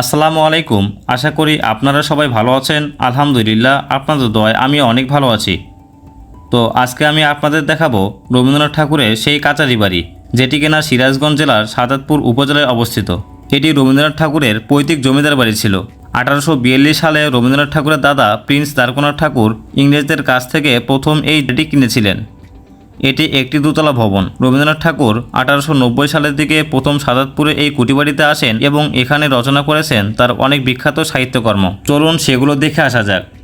আসসালামু আলাইকুম। আশা করি আপনারা সবাই ভালো আছেন। আলহামদুলিল্লাহ আপনাদের দয় আমি অনেক ভালো আছি। তো আজকে আমি আপনাদের দেখাবো রবীন্দ্রনাথ ঠাকুরের সেই কাচারি বাড়ি, যেটি কিনা সিরাজগঞ্জ জেলার সাদাতপুর উপজেলায় অবস্থিত। এটি রবীন্দ্রনাথ ঠাকুরের পৈতৃক জমিদার বাড়ি ছিল। আঠারোশো বিয়াল্লিশ সালে রবীন্দ্রনাথ ঠাকুরের দাদা প্রিন্স দ্বারকনাথ ঠাকুর ইংরেজদের কাছ থেকে প্রথম এই বাড়িটি কিনেছিলেন। এটি একটি দোতলা ভবন। রবীন্দ্রনাথ ঠাকুর আঠারোশো নব্বই সালের দিকে প্রথম সাদাতপুরে এই কুটিবাড়িতে আসেন এবং এখানে রচনা করেছেন তার অনেক বিখ্যাত সাহিত্যকর্ম। চলুন সেগুলো দেখে আসা যাক।